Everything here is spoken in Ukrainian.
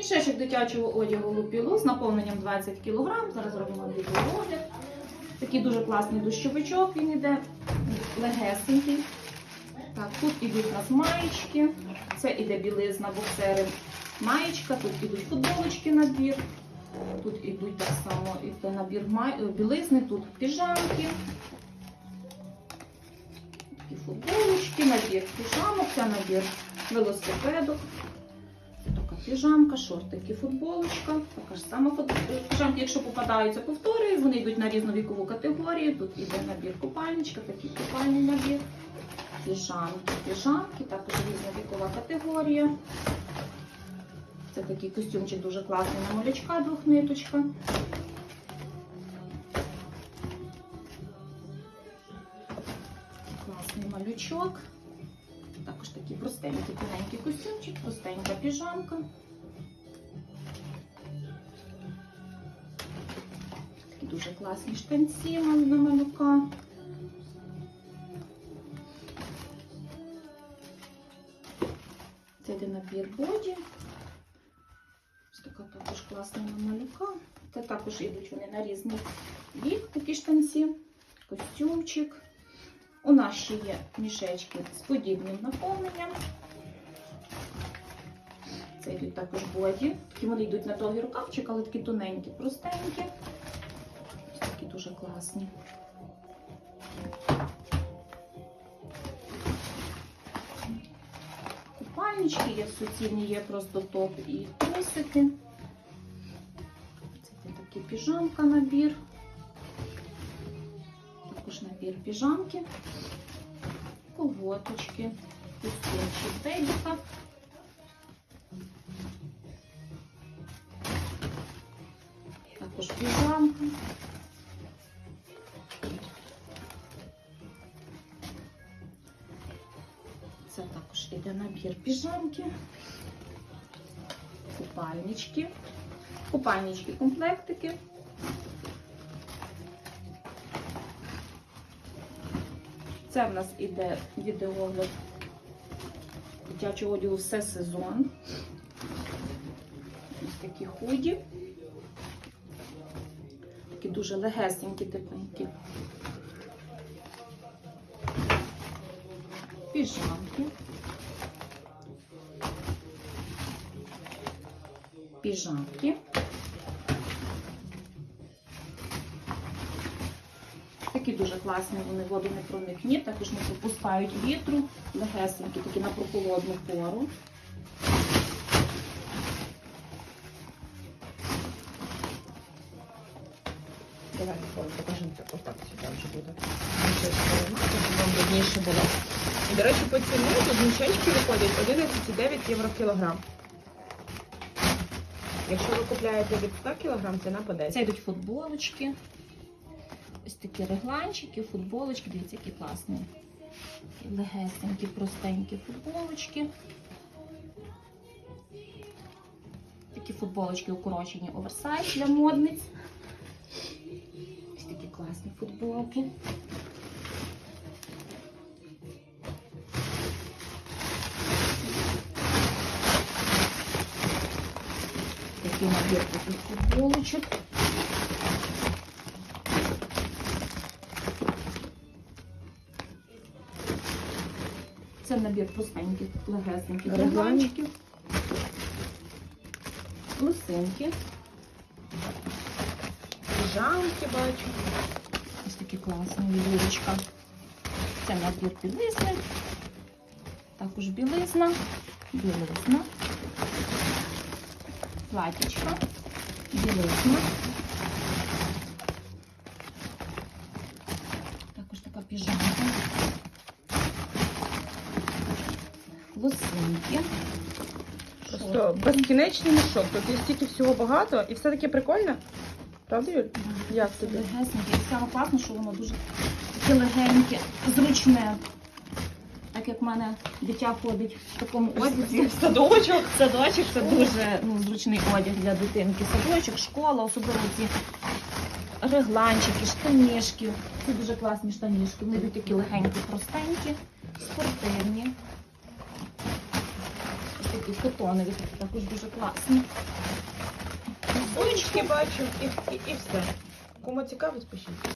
Мішечок дитячого одягу лупілу з наповненням 20 кг. Зараз робимо відеоогляд. Такий дуже класний дощовичок, він іде легесенький. Так, тут ідуть у нас маєчки, це іде білизна, боксери, маєчка, тут ідуть футболочки набір, тут ідуть так само іде набір е, білизни, тут піжамки. Такі футболочки, набір піжамок, це набір велосипедок. Піжамка, шортики, футболочка. Така ж сама піжамки, якщо попадаються, повторюю, вони йдуть на різну вікову категорію. Тут іде набір купальничка, такий купальний набір. Піжамки, піжамки, також різна вікова категорія. Це такий костюмчик дуже класний на малючка, двохниточка. Класний малючок. Також такий простенький тоненький костюмчик, простенька піжамка. Такі дуже класні штанці на малюка. Це йде набір боді. Ось така також класна на малюка. Це також йдуть вони на різний вік, такі штанці, костюмчик. У нас ще є мішечки з подібним наповненням. Це йдуть також боді. Такі вони йдуть на довгий рукавчик, але такі тоненькі, простенькі. Такі дуже класні. Купальнички є суцільні, є просто топ і трусики. Це є такий піжамка набір. Також набір піжамки, колготочки, костюмчик бейбіка. Також піжамка. Це також іде набір піжамки, купальнички, купальнички, Це в нас іде відеогляд дитячого одягу все сезон. Ось такі худі. Такі дуже легесенькі, тепленькі. Піжамки. Піжамки. Такі дуже класні, вони воду не проникні, також не пропускають вітру, легесенькі, такі на прохолодну пору. Давай, Микола, покажемо це отак сюди вже буде. Вам видніше було. І, до речі, по ціні тут мішечки виходять 11,9 євро кілограм. Якщо ви купляєте від 100 кілограм, ціна по 10. Це йдуть футболочки. Такі регланчики, футболочки. Дивіться, які класні. Такі Легесенькі, простенькі футболочки. Такі футболочки укорочені оверсайз для модниць. Ось такі класні футболки. Такий набір таких футболочок. Це набір простеньких, легесеньких регланчиків. Лосинки. Піжамки бачу. Ось такі класні вірочка. Це набір білизни. Також білизна. Білизна. Платічка. Білизна. Також така піжамка. Лосинки. Просто безкінечний мішок. Тут є стільки всього багато і все таке прикольне. Правда, Юль? Як Це тобі? легесеньке. І саме класно, що воно дуже таке легеньке, зручне. Так як в мене дитя ходить в такому одязі. Садочок. Садочок це дуже ну, зручний одяг для дитинки. Садочок, школа, особливо ці регланчики, штанішки. Це дуже класні штанішки. Вони такі легенькі, простенькі, спортивні. Такі котонові, такі також дуже класні. Сумочки бачу і, і, і все. Кому цікавить, пишіть.